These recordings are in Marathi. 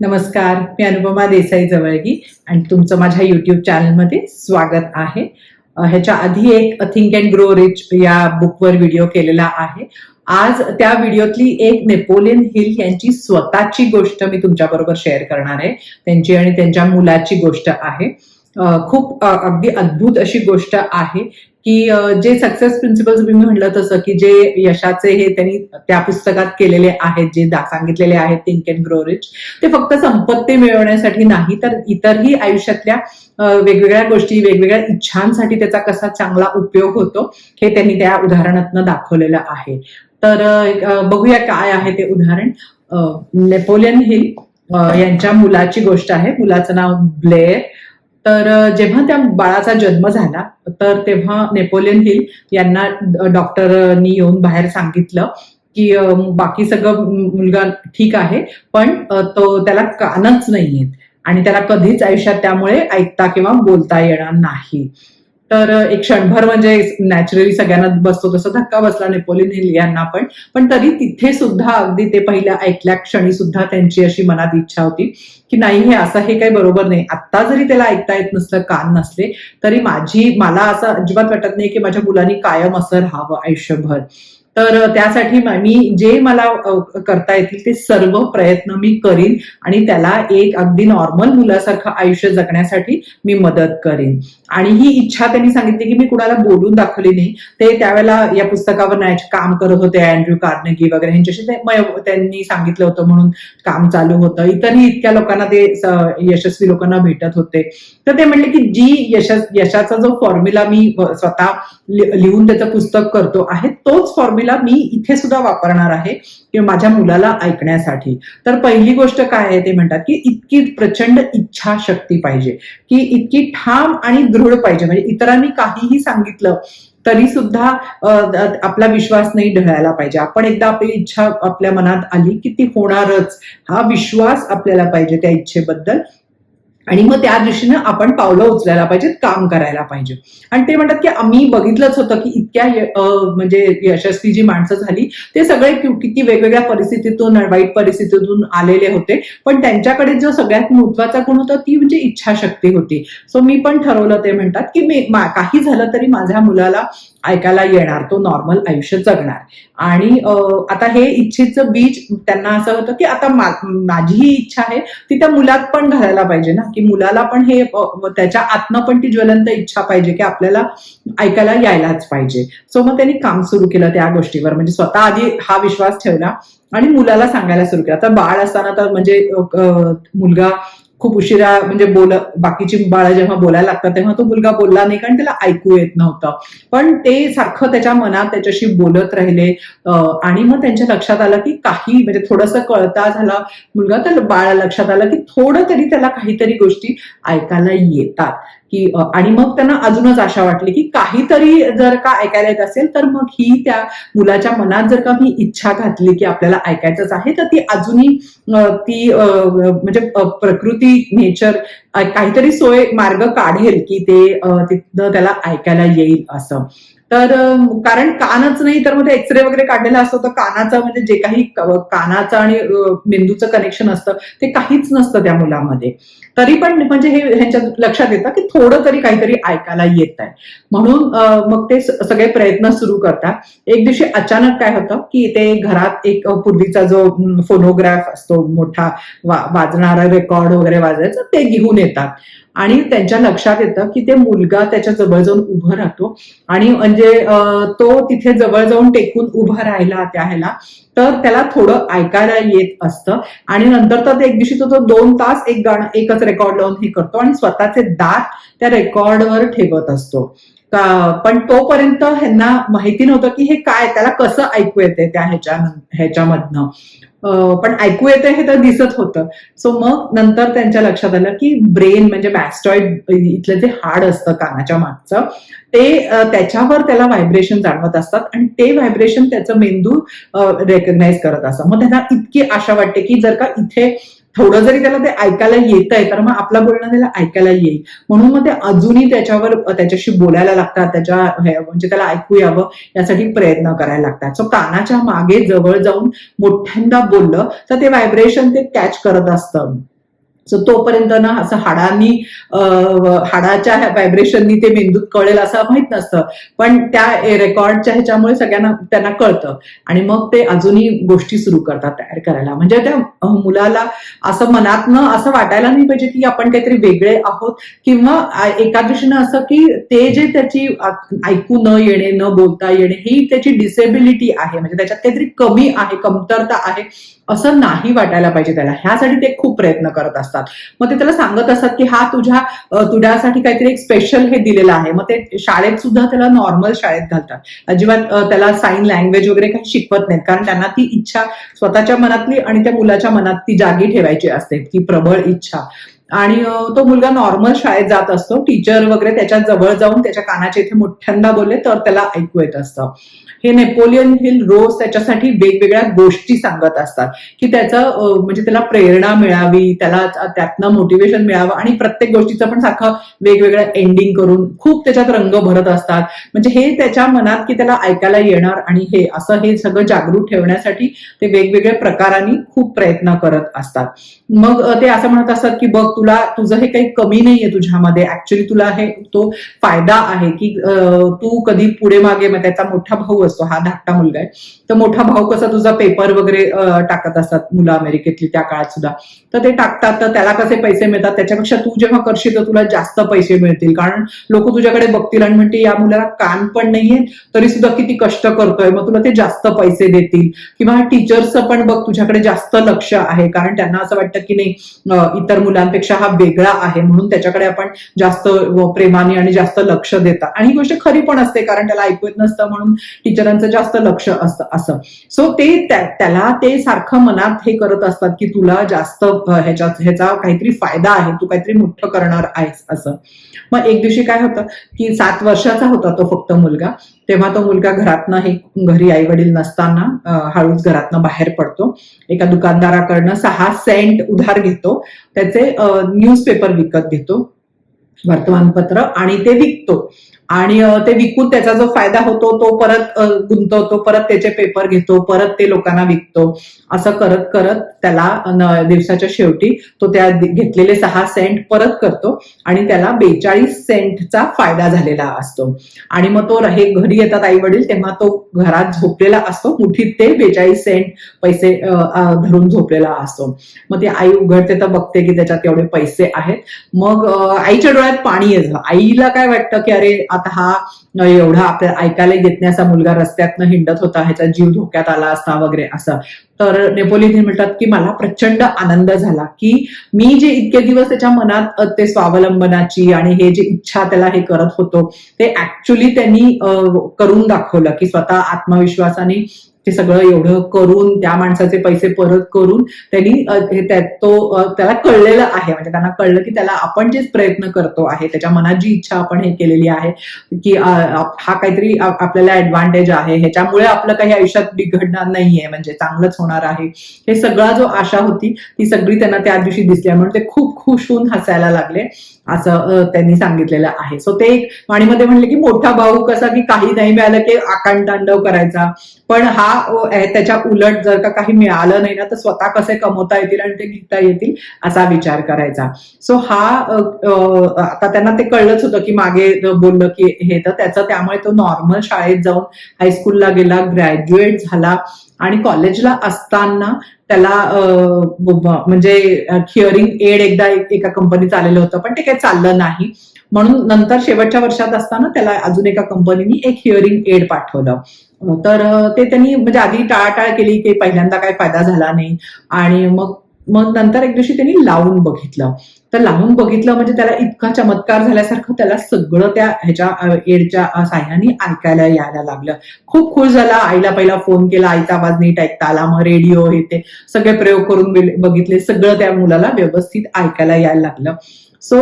नमस्कार मी अनुपमा देसाई जवळगी आणि तुमचं माझ्या युट्यूब चॅनलमध्ये स्वागत आहे. ह्याच्या आधी एक थिंक अँड ग्रो रिच या बुकवर व्हिडिओ केलेला आहे. आज त्या व्हिडिओतली एक नेपोलियन हिल यांची स्वतःची गोष्ट मी तुमच्याबरोबर शेअर करणार आहे. त्यांची आणि त्यांच्या मुलाची गोष्ट आहे. खूप अगदी अद्भुत अशी गोष्ट आहे की जे सक्सेस प्रिन्सिपल्स मी म्हणलं तसं की जे यशाचे हे त्यांनी त्या पुस्तकात केलेले आहेत जे सांगितलेले आहेत थिंक अँड ग्रो रिच ते फक्त संपत्ती मिळवण्यासाठी नाही तर इतरही आयुष्यातल्या वेगवेगळ्या गोष्टी वेगवेगळ्या इच्छांसाठी त्याचा कसा चांगला उपयोग होतो हे त्यांनी त्या उदाहरणातनं दाखवलेलं आहे. तर बघूया काय आहे ते उदाहरण. नेपोलियन हिल यांच्या मुलाची गोष्ट आहे. मुलाचं नाव ब्लेअर. तर जेव्हा त्या बाळाचा जन्म झाला तर तेव्हा नेपोलियन हिल यांना डॉक्टरनी येऊन बाहेर सांगितलं की बाकी सगळं मुलगा ठीक आहे पण तो त्याला कानच नाहीयेत आणि त्याला कधीच आयुष्यात त्यामुळे ऐकता किंवा बोलता येणार नाही. तर एक क्षणभर म्हणजे नॅचरली सगळ्यांना बसतो तसं धक्का बसला नेपोलियन हिल यांना पण. पण तरी तिथे सुद्धा अगदी ते पहिल्या ऐकल्या क्षणी सुद्धा त्यांची अशी मनात इच्छा होती की नाही हे असं हे काही बरोबर नाही. आत्ता जरी त्याला ऐकता येत नसलं कान नसले तरी माझी मला असं अजिबात वाटत नाही की माझ्या मुलांनी कायम असं राहावं आयुष्यभर. तर त्यासाठी मी जे मला करता येतील ते सर्व प्रयत्न मी करीन आणि त्याला एक अगदी नॉर्मल मुलासारखं आयुष्य जगण्यासाठी मी मदत करेन. आणि ही इच्छा त्यांनी सांगितली की मी कुणाला बोलून दाखवली नाही. ते त्यावेळेला या पुस्तकावर नाही काम करत होते अँड्र्यू कार्नेगी वगैरे यांच्याशी त्यांनी सांगितलं होतं म्हणून काम चालू होतं. इतरही इतक्या लोकांना ते यशस्वी लोकांना भेटत होते. तर ते म्हणले की जी यशा यशाचा जो फॉर्म्युला मी स्वतः लिहून त्याचं पुस्तक करतो आहे तोच फॉर्म्युला मी इथे सुद्धा वापरणार आहे किंवा माझ्या मुलाला ऐकण्यासाठी. तर पहिली गोष्ट काय आहे ते म्हणतात की इतकी प्रचंड इच्छाशक्ती पाहिजे की इतकी ठाम आणि दृढ पाहिजे. म्हणजे इतरांनी काहीही सांगितलं तरी सुद्धा आपला विश्वास नाही ढळायला पाहिजे. आपण एकदा आपली इच्छा आपल्या मनात आली की ती होणारच. हा विश्वास आपल्याला पाहिजे त्या इच्छेबद्दल. आणि मग त्या दृष्टीनं आपण पावलं उचलायला पाहिजेत काम करायला पाहिजे. आणि ते म्हणतात की आम्ही बघितलंच होतं की इतक्या म्हणजे यशस्वी जी माणसं झाली ते सगळे किती वेगवेगळ्या परिस्थितीतून वाईट परिस्थितीतून आलेले होते. पण त्यांच्याकडे जो सगळ्यात महत्त्वाचा गुण होता ती म्हणजे इच्छाशक्ती होती. सो मी पण ठरवलं ते म्हणतात की मी काही झालं तरी माझ्या मुलाला ऐकायला येणार तो नॉर्मल आयुष्य जगणार. आणि आता हे इच्छेचं बीज त्यांना असं होतं की आता मा- माझी ही इच्छा आहे ती त्या मुलात पण घालायला पाहिजे ना. की मुलाला पण हे त्याच्या आतनं पण ती ज्वलंत इच्छा पाहिजे की आपल्याला ऐकायला यायलाच पाहिजे. सो मग त्यांनी काम सुरू केलं त्या गोष्टीवर. म्हणजे स्वतः आधी हा विश्वास ठेवला आणि मुलाला सांगायला सुरू केलं. आता बाळ असताना तर म्हणजे मुलगा खूप उशिरा म्हणजे बोल बाकीची बाळ जेव्हा बोलायला लागतात तेव्हा तो मुलगा बोलला नाही कारण त्याला ऐकू येत नव्हतं. पण ते सारखं त्याच्या मनात त्याच्याशी बोलत राहिले आणि मग त्यांच्या लक्षात आलं की काही म्हणजे थोडंसं कळता झाला मुलगा तर बाळा लक्षात आलं की थोडं तरी त्याला काहीतरी गोष्टी ऐकायला येतात. की आणि मग त्यांना अजूनच आशा वाटली की काहीतरी जर का ऐकायला येत असेल तर मग ही त्या मुलाच्या मनात जर का मी इच्छा घातली की आपल्याला ऐकायचंच आहे तर ती अजूनही ती म्हणजे प्रकृती नेचर काहीतरी सोय मार्ग काढेल की ते तिथं त्याला ऐकायला येईल असं. तर कारण कानच नाही तर मग एक्सरे वगैरे काढलेला असतो तर कानाचा म्हणजे जे काही कानाचं आणि मेंदूचं कनेक्शन असतं ते काहीच नसतं त्या मुलामध्ये. तरी पण म्हणजे हे ह्यांच्या लक्षात येतं की थोडं तरी काहीतरी ऐकायला येत आहे म्हणून मग ते सगळे प्रयत्न सुरू करतात. एक दिवशी अचानक काय होतं की ते घरात एक पूर्वीचा जो फोनोग्राफ असतो मोठा वाजणारा रेकॉर्ड वगैरे वाजायचं ते घेऊन येतात. आणि त्यांच्या लक्षात येतं की ते मुलगा त्याच्याजवळ जाऊन उभं राहतो. आणि म्हणजे तो तिथे जवळ जाऊन टेकून उभा राहिला त्या ह्याला तर त्याला थोडं ऐकायला येत असतं. आणि नंतर तर ते एक दिवशी तो दोन तास एक गाणं एकच रेकॉर्ड लावून हे करतो आणि स्वतःचे दात त्या रेकॉर्डवर ठेवत असतो. पण तोपर्यंत ह्यांना माहिती नव्हतं की हे काय त्याला कसं ऐकू येते त्या ह्याच्या ह्याच्यामधनं. पण ऐकू येते हे तर दिसत होतं. सो मग नंतर त्यांच्या लक्षात आलं की ब्रेन म्हणजे मॅस्टॉइड इथलं जे हाड असतं कानाच्या मागचं ते त्याच्यावर त्याला व्हायब्रेशन जाणवत असतात आणि ते व्हायब्रेशन त्याचं मेंदू रेकग्नाइज करत असतं. मग त्यांना इतकी आशा वाटते की जर का इथे थोडं जरी त्याला ते ऐकायला येत आहे तर मग आपलं बोलणं त्याला ऐकायला येईल. म्हणून मग ते अजूनही त्याच्यावर त्याच्याशी बोलायला लागतात त्याच्या हे- म्हणजे त्याला ऐकू यावं यासाठी प्रयत्न करायला लागतात. सो कानाच्या मागे जवळ जाऊन मोठ्यांदा बोललं तर ते व्हायब्रेशन ते कॅच करत असतं. सो तोपर्यंत ना असं हाडांनी हाडाच्या व्हायब्रेशननी ते मेंदूत कळेल असं माहीत नसतं. पण त्या रेकॉर्डच्या ह्याच्यामुळे सगळ्यांना त्यांना कळतं. आणि मग ते अजूनही गोष्टी सुरू करतात तयार करायला. म्हणजे त्या मुलाला असं मनातनं असं वाटायला नाही पाहिजे की आपण काहीतरी वेगळे आहोत. किंवा एका दृष्टीनं असं की ते जे त्याची ऐकू न येणे न बोलता येणे ही त्याची डिसेबिलिटी आहे. म्हणजे त्याच्यात काहीतरी कमी आहे कमतरता आहे असं नाही वाटायला पाहिजे त्याला. ह्यासाठी ते खूप प्रयत्न करत असतात. मग ते त्याला सांगत असतात की हा तुझ्या तुझ्यासाठी काहीतरी एक स्पेशल हे दिलेलं आहे. मग ते शाळेत सुद्धा त्याला नॉर्मल शाळेत घालतात. अजिबात त्याला साईन लँग्वेज वगैरे काही शिकवत नाहीत. कारण त्यांना ती इच्छा स्वतःच्या मनातली आणि त्या मुलाच्या मनात ती जागी ठेवायची असते. ती प्रबळ इच्छा. आणि तो मुलगा नॉर्मल शाळेत जात असतो. टीचर वगैरे त्याच्याजवळ जाऊन त्याच्या कानाच्या इथे मोठ्यांदा बोलले तर त्याला ऐकू येत असतं. हे नेपोलियन हिल रोज त्याच्यासाठी वेगवेगळ्या गोष्टी सांगत असतात. की त्याचं म्हणजे त्याला प्रेरणा मिळावी त्याला त्यातनं मोटिवेशन मिळावं आणि प्रत्येक गोष्टीचं पण सारखं वेगवेगळं एंडिंग करून खूप त्याच्यात रंग भरत असतात. म्हणजे हे त्याच्या मनात की त्याला ऐकायला येणार आणि हे असं हे सगळं जागरूक ठेवण्यासाठी ते वेगवेगळ्या प्रकारांनी खूप प्रयत्न करत असतात. मग ते असं म्हणत असतात की बघ तुला तुझं हे काही कमी नाहीये तुझ्यामध्ये. ऍक्च्युली तुला हे तो फायदा आहे की तू कधी पुढे मागे मग त्याचा मोठा भाऊ असतो हा धाकटा मुलगा आहे. तर मोठा भाऊ कसा तुझा पेपर वगैरे टाकत असतात मुलं अमेरिकेतली त्या काळात सुद्धा. तर ते टाकतात तर त्याला कसे पैसे मिळतात? त्याच्यापेक्षा तू जेव्हा करशील तर तुला जास्त पैसे मिळतील. कारण लोक तुझ्याकडे बघतील आणि म्हणते या मुलाला कान पण नाहीये तरी सुद्धा किती कष्ट करतोय. मग तुला ते जास्त पैसे देतील. किंवा टीचर्सचं पण बघ तुझ्याकडे जास्त लक्ष आहे. कारण त्यांना असं वाटतं की नाही इतर मुलांपेक्षा हा वेगळा आहे म्हणून त्याच्याकडे आपण जास्त प्रेमाने आणि जास्त लक्ष देतात आणि ही गोष्ट खरी पण असते कारण त्याला ऐकू येत नसतं म्हणून टीचरांचं जास्त लक्ष असतं असं. सो ते त्याला ते सारखं मनात हे करत असतात की तुला जास्त ह्याच्या ह्याचा काहीतरी फायदा आहे तू काहीतरी मोठं करणार आहेस असं. मग एक दिवशी काय होतं की सात वर्षाचा होता तो फक्त मुलगा. तेव्हा तो मुलगा घरातनं हे घरी आई वडील नसताना हळूच घरातनं बाहेर पडतो. एका दुकानदाराकडनं सहा सेंट उधार घेतो. त्याचे न्यूजपेपर विकत घेतो. वर्तमानपत्र आणि ते विकतो. आणि ते विकून त्याचा जो फायदा होतो तो परत गुंतवतो परत त्याचे पेपर घेतो परत ते लोकांना विकतो. असं करत करत त्याला दिवसाच्या शेवटी तो त्या घेतलेले सहा सेंट परत करतो आणि त्याला बेचाळीस सेंटचा फायदा झालेला असतो. आणि मग तो हे घरी येतात आई वडील तेव्हा तो घरात झोपलेला असतो. मुठीत ते बेचाळीस सेंट पैसे धरून झोपलेला असतो. मग ती आई उघडते तर बघते की त्याच्यात एवढे पैसे आहेत. मग आईच्या डोळ्यात पाणी येतं. आईला काय वाटतं की अरे आता हा एवढा आपल्या ऐकायला येत नाही असा मुलगा रस्त्यातनं हिंडत होता ह्याचा जीव धोक्यात आला असता वगैरे असं. तर नेपोलियन म्हणतात की मला प्रचंड आनंद झाला की मी जे इतके दिवस त्याच्या मनात ते स्वावलंबनाची आणि हे जे इच्छा त्याला हे करत होतो ते ऍक्च्युली त्यांनी करून दाखवलं की स्वतः आत्मविश्वासाने ते सगळं एवढं करून त्या माणसाचे पैसे परत करून त्यांनी तो त्याला कळलेलं आहे. म्हणजे त्यांना कळलं की त्याला आपण जे प्रयत्न करतो आहे. त्याच्या मनात जी इच्छा आपण हे केलेली आहे की हा काहीतरी आपल्याला ऍडव्हान्टेज आहे. ह्याच्यामुळे आपलं काही आयुष्यात बिघडणार नाहीये. म्हणजे चांगलंच होणार आहे. हे सगळा जो आशा होती ती सगळी त्यांना त्या दिवशी दिसली म्हणून ते खूप खुश होऊन हसायला लागले. असं त्यांनी सांगितलेलं आहे. सो ते एक वाणीमध्ये म्हणले की मोठा भाऊ कसा की काही नाही मिळालं की आकांतांडव करायचा. पण हा त्याच्या उलट जर का काही मिळालं नाही ना तर स्वतः कसे कमवता येतील आणि ते घेता येतील असा विचार करायचा. सो हा आता त्यांना ते कळलंच होतं की मागे बोललं की हे तर त्याचं त्यामुळे तो नॉर्मल शाळेत जाऊन हायस्कूलला गेला ग्रॅज्युएट झाला. आणि कॉलेजला असताना त्याला म्हणजे हिअरिंग एड एकदा एका कंपनीत आलेलं होतं पण ते काही चाललं नाही. म्हणून नंतर शेवटच्या वर्षात असताना त्याला अजून एका कंपनीने एक हिअरिंग एड पाठवलं. तर ते त्यांनी म्हणजे आधी टाळाटाळ केली की पहिल्यांदा काही फायदा झाला नाही. आणि मग मग नंतर एक दिवशी त्यांनी लावून बघितलं. तर लावून बघितलं म्हणजे त्याला इतका चमत्कार झाल्यासारखं त्याला सगळं त्या ह्याच्या एडच्या साह्याने ऐकायला यायला लागलं. खूप खुश झाला. आईला पहिला फोन केला. आईचा आवाज नीट ऐकता आला. मग रेडिओ हे ते सगळे प्रयोग करून बघितले. सगळं त्या मुलाला व्यवस्थित ऐकायला यायला लागलं. सो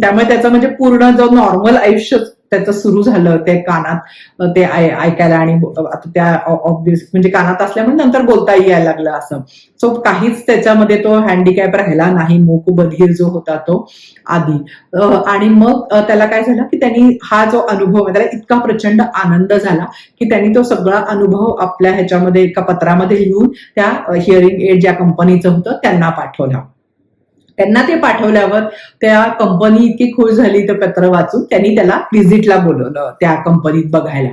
त्यामुळे त्याचं म्हणजे पूर्ण जो नॉर्मल आयुष्य त्याचं सुरू झालं ते कानात ते ऐकायला आणि आता त्या ऑब्विस म्हणजे कानात असल्यामुळे नंतर बोलता यायला लागलं असं. सो काहीच त्याच्यामध्ये तो हँडिकॅप राहिला नाही मूक बधीर जो होता तो आधी. आणि मग त्याला काय झालं की त्यांनी हा जो अनुभव आहे, त्याला इतका प्रचंड आनंद झाला की त्यांनी तो सगळा अनुभव आपल्या ह्याच्यामध्ये एका पत्रामध्ये लिहून त्या हिअरिंग एड ज्या कंपनीचं होतं त्यांना पाठवला. त्यांना ते पाठवल्यावर त्या कंपनी इतकी खुश झाली तर पत्र वाचून त्यांनी त्याला व्हिजिटला बोलवलं त्या कंपनीत बघायला.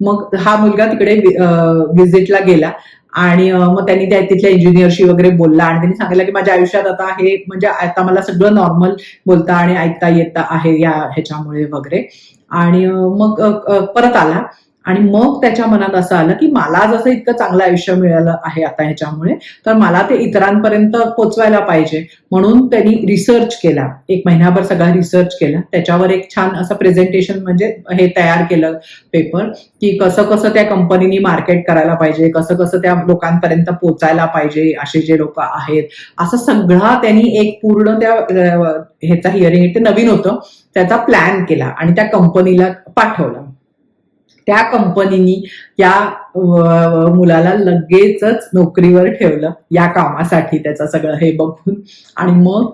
मग हा मुलगा तिकडे व्हिजिटला गेला आणि मग त्यांनी त्या तिथल्या इंजिनियरशी वगैरे बोलला आणि त्यांनी सांगितलं की माझ्या आयुष्यात आता हे म्हणजे आता मला सगळं नॉर्मल बोलता आणि ऐकता येत आहे या ह्याच्यामुळे वगैरे. आणि मग परत आला. आणि मग त्याच्या मनात असं आलं की मला जसं इतकं चांगलं आयुष्य मिळालं आहे आता ह्याच्यामुळे तर मला ते इतरांपर्यंत पोचवायला पाहिजे. म्हणून त्यांनी रिसर्च केला. एक महिनाभर सगळा रिसर्च केला. त्याच्यावर एक छान असं प्रेझेंटेशन म्हणजे हे तयार केलं पेपर की कसं कसं त्या कंपनीनी मार्केट करायला पाहिजे कसं कसं त्या लोकांपर्यंत पोचायला पाहिजे असे जे लोक आहेत. असं सगळा त्यांनी एक पूर्ण त्या ह्याचा हिअरिंग ते नवीन होतं त्याचा प्लॅन केला आणि त्या कंपनीला पाठवला. त्या कंपनीनी या मुलाला लगेचच नोकरीवर ठेवलं. या कामासाठी त्याचं सगळं हे बघून. आणि मग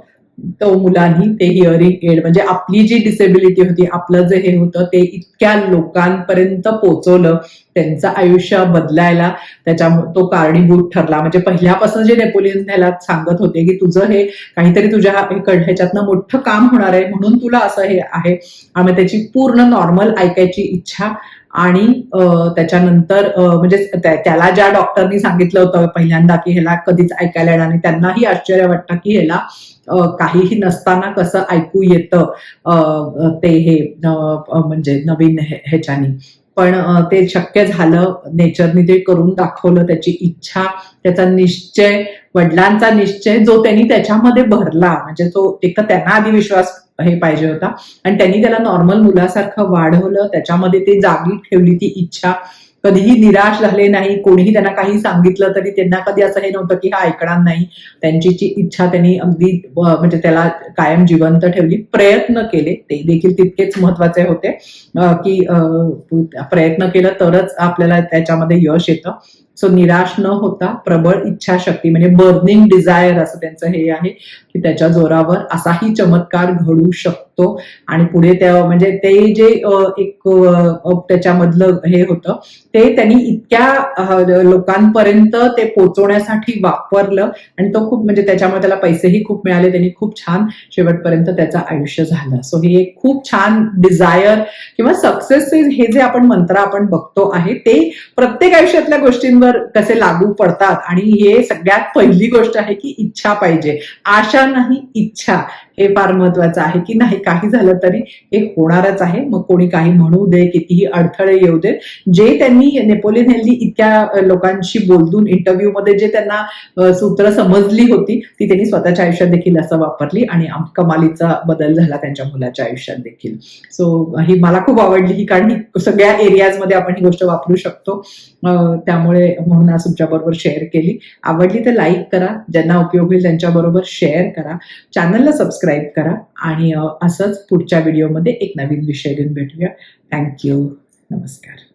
तो मुलांनी ते हिअरिंग एड म्हणजे आपली जी डिसेबिलिटी होती आपलं जे हे होतं ते इतक्या लोकांपर्यंत पोचवलं त्यांचं आयुष्य बदलायला त्याच्या तो कारणीभूत ठरला. म्हणजे पहिल्यापासून जे नेपोलियन त्याला सांगत होते की तुझं हे काहीतरी तुझ्या ह्याच्यातनं मोठं काम होणार आहे म्हणून तुला असं हे आहे. आणि त्याची पूर्ण नॉर्मल ऐकायची इच्छा आणि त्याच्यानंतर म्हणजे त्याला ज्या डॉक्टरनी सांगितलं होतं पहिल्यांदा की ह्याला कधीच ऐकायला येणार नाही त्यांनाही आश्चर्य वाटतं की ह्याला काहीही नसताना कसं ऐकू येतं ते हे म्हणजे नवीन ह्याच्यानी. पण ते शक्य झालं. नेचरनी ते करून दाखवलं त्याची इच्छा त्याचा निश्चय वडिलांचा निश्चय जो त्यांनी त्याच्यामध्ये भरला. म्हणजे तो एक तर त्यांना आधी विश्वास हे पाहिजे होता. आणि त्यांनी त्याला नॉर्मल मुलासारखं वाढवलं. त्याच्यामध्ये ते जागी ठेवली ती इच्छा. कधीही निराश झाले नाही कोणीही त्यांना काही सांगितलं तरी त्यांना कधी असं हे नव्हतं की हा ऐकणार नाही. त्यांची जी इच्छा त्यांनी अगदी म्हणजे त्याला कायम जिवंत ठेवली प्रयत्न केले. ते देखील तितकेच महत्त्वाचे होते की प्रयत्न केलं तरच आपल्याला त्याच्यामध्ये यश येतं. सो निराश न होता प्रबळ इच्छाशक्ती म्हणजे बर्निंग डिझायर असं त्यांचं हे आहे की त्याच्या जोरावर असाही चमत्कार घडू शकतो. आणि पुढे त्या म्हणजे ते जे एक त्याच्यामधलं हे होतं ते त्यांनी इतक्या लोकांपर्यंत ते पोचवण्यासाठी वापरलं आणि तो खूप म्हणजे त्याच्यामुळे त्याला पैसेही खूप मिळाले त्यांनी खूप छान शेवटपर्यंत त्याचं आयुष्य झालं. सो हे एक खूप छान डिझायर किंवा सक्सेस हे जे आपण मंत्र आपण बघतो आहे ते प्रत्येक आयुष्यातल्या गोष्टींवर कसे लागू पडतात. आणि हे सगळ्यात पहिली गोष्ट आहे की इच्छा पाहिजे. आशा नाही इच्छा. हे फार महत्वाचं आहे की नाही काही झालं तरी हे होणारच आहे. मग कोणी काही म्हणू दे कितीही अडथळे येऊ दे. जे त्यांनी नेपोलियन हेल्ली इतक्या लोकांशी बोलून इंटरव्ह्यू मध्ये जे त्यांना सूत्र समजली होती ती त्यांनी स्वतःच्या आयुष्यात देखील असं वापरली आणि कमालीचा बदल झाला त्यांच्या मुलाच्या आयुष्यात देखील. सो ही मला खूप आवडली ही कारण ही सगळ्या एरियाजमध्ये आपण ही गोष्ट वापरू शकतो. त्यामुळे म्हणून आज तुमच्या बरोबर शेअर केली. आवडली तर लाईक करा. ज्यांना उपयोग होईल त्यांच्या बरोबर शेअर करा चॅनलला सबस्क्राईब करा आणि असंच पुढच्या व्हिडिओमध्ये एक नवीन विषय घेऊन भेटूया. थँक्यू नमस्कार.